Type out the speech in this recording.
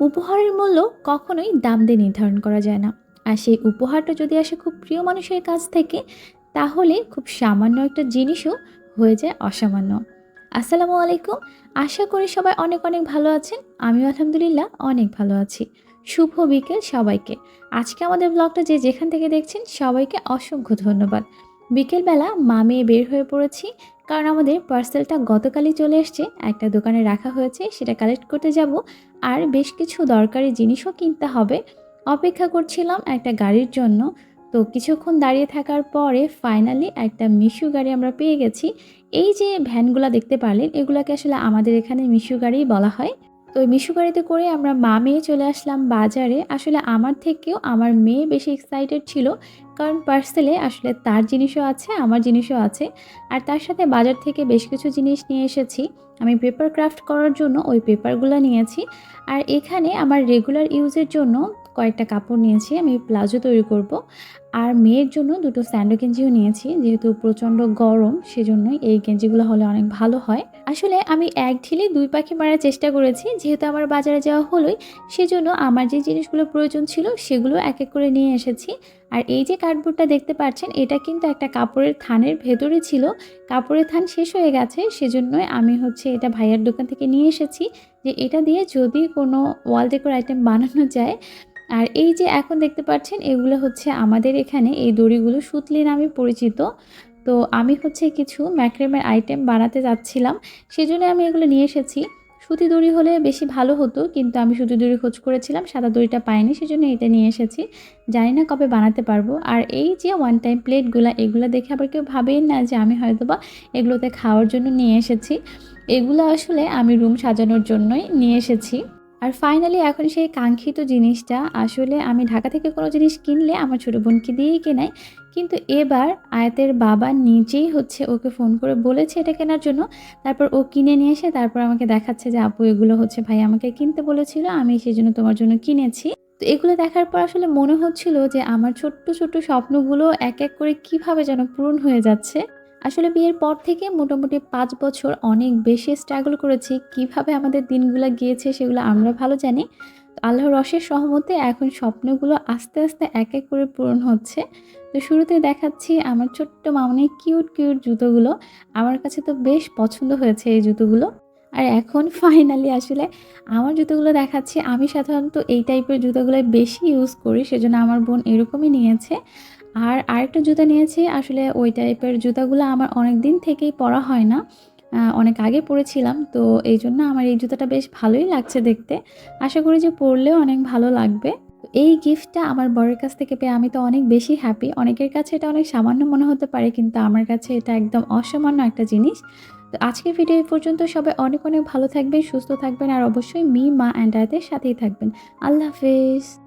উপহারের মূল্য কখনোই দাম দিয়ে নির্ধারণ করা যায় না। আর সেই উপহারটা যদি আসে খুব প্রিয় মানুষের কাছ থেকে, তাহলে খুব সামান্য একটা জিনিসও হয়ে যায় অসামান্য। আসসালামু আলাইকুম। আশা করি সবাই অনেক অনেক ভালো আছেন। আমিও আলহামদুলিল্লাহ অনেক ভালো আছি। শুভ বিকেল সবাইকে। আজকে আমাদের ব্লগটা যে যেখান থেকে দেখছেন, সবাইকে অসংখ্য ধন্যবাদ। বিকেলবেলা মা মেয়ে বের হয়ে পড়েছি, কারণ আমাদের পার্সেলটা গতকালই চলে এসছে, একটা দোকানে রাখা হয়েছে, সেটা কালেক্ট করতে যাব, আর বেশ কিছু দরকারি জিনিসও কিনতে হবে। অপেক্ষা করছিলাম একটা গাড়ির জন্য, তো কিছুক্ষণ দাঁড়িয়ে থাকার পরে ফাইনালি একটা মিশু গাড়ি আমরা পেয়ে গেছি। এই যে ভ্যানগুলো দেখতে পারলেন, এগুলোকে আসলে আমাদের এখানে মিশু গাড়ি বলা হয়। তো ওই মিশু গাড়িতে করে আমরা মা মেয়ে চলে আসলাম বাজারে। আসলে আমার থেকেও আমার মেয়ে বেশি এক্সাইটেড ছিল, কারণ পার্সেলে আসলে তার জিনিসও আছে, আমার জিনিসও আছে। আর তার সাথে বাজার থেকে বেশ কিছু জিনিস নিয়ে এসেছি। আমি পেপার ক্রাফট করার জন্য ওই পেপারগুলো নিয়েছি। আর এখানে আমার রেগুলার ইউজের জন্য কয়েকটা কাপড় নিয়েছি, আমি প্লাজো তৈরি করব। আর মেয়ের জন্য দুটো স্যান্ডো গেঞ্জিও নিয়েছি, যেহেতু প্রচণ্ড গরম সেজন্যই এই গেঞ্জিগুলো হলে অনেক ভালো হয়। আসলে আমি এক ঢিলে দুই পাখি মারার চেষ্টা করেছি, যেহেতু আমার বাজারে যাওয়া হলোই, সেজন্য আমার যে জিনিসগুলো প্রয়োজন ছিল সেগুলো এক এক করে নিয়ে এসেছি। আর এই যে কার্ডবোর্ডটা দেখতে পাচ্ছেন, এটা কিন্তু একটা কাপড়ের থানের ভেতরে ছিল। কাপড়ের থান শেষ হয়ে গেছে সেজন্যই আমি হচ্ছে এটা ভাইয়ার দোকান থেকে নিয়ে এসেছি, যে এটা দিয়ে যদি কোনো ওয়াল ডেকোর আইটেম বানানো যায়। আর এই যে এখন দেখতে পাচ্ছেন, এগুলো হচ্ছে আমাদের এখানে এই দড়িগুলো সুতলি নামে পরিচিত। তো আমি হচ্ছে কিছু ম্যাক্রেমের আইটেম বানাতে যাচ্ছিলাম, সেজন্য আমি এগুলো নিয়ে এসেছি। সুতি দড়ি হলে বেশি ভালো হতো, কিন্তু আমি সুতি দড়ি খোঁজ করেছিলাম, সাদা দড়িটা পাইনি, সেজন্য এটা নিয়ে এসেছি। জানি না কবে বানাতে পারব। আর এই যে ওয়ান টাইম প্লেটগুলো এগুলো দেখে আবার কেউ ভাবেন না যে আমি হয়তো বা এগুলোতে খাওয়ার জন্য নিয়ে এসেছি। এগুলো আসলে আমি রুম সাজানোর জন্যই নিয়ে এসেছি। আর ফাইনালি এখন সেই কাঙ্ক্ষিত জিনিসটা, আসলে আমি ঢাকা থেকে কোনো জিনিস কিনলে আমার ছোটো বোনকে দিয়েই কেনাই। কিন্তু এবার আয়াতের বাবা নিজেই হচ্ছে ওকে ফোন করে বলেছে এটা কেনার জন্য। তারপর ও কিনে নিয়ে এসে তারপর আমাকে দেখাচ্ছে যে, আপু, এগুলো হচ্ছে ভাই আমাকে কিনতে বলেছিল, আমি সেই জন্য তোমার জন্য কিনেছি। তো এগুলো দেখার পর আসলে মনে হচ্ছিল যে, আমার ছোট্ট ছোট্ট স্বপ্নগুলো এক এক করে কীভাবে যেন পূরণ হয়ে যাচ্ছে। আসলে বিয়ের পর থেকে মোটামুটি পাঁচ বছর অনেক বেশি স্ট্রাগল করেছি। কীভাবে আমাদের দিনগুলো গিয়েছে সেগুলো আমরা ভালো জানি। আল্লাহর রসের সহমতে এখন স্বপ্নগুলো আস্তে আস্তে এক এক করে পূরণ হচ্ছে। তো শুরুতে দেখাচ্ছি আমার ছোট্ট মামনি কিউট কিউট জুতোগুলো। আমার কাছে তো বেশ পছন্দ হয়েছে এই জুতোগুলো। আর এখন ফাইনালি আসলে আমার জুতোগুলো দেখাচ্ছি। আমি সাধারণত এই টাইপের জুতোগুলো বেশি ইউজ করি, সেজন্য আমার বোন এরকমই নিয়েছে। আর আরেকটা জুতা নিয়েছি। আসলে ওই টাইপের জুতাগুলো আমার অনেক দিন থেকেই পরা হয় না। অনেক আগে পরেছিলাম। তো এই জন্য আমার এই জুতাটা বেশ ভালোই লাগছে দেখতে। আশা করি যে পরলেও অনেক ভালো লাগবে। এই গিফটটা আমার বরের কাছ থেকে পেয়ে আমি তো অনেক বেশি হ্যাপি অনেকের কাছে এটা অনেক সামান্য মনে হতে পারে, কিন্তু আমার কাছে এটা একদম অসামান্য একটা জিনিস। তো আজকের ভিডিও পর্যন্ত। সবাই অনেক অনেক ভালো থাকবেন, সুস্থ থাকবেন, আর অবশ্যই মি, মা অ্যান্ড আয়াতের সাথেই থাকবেন। আল্লাহ হাফেজ।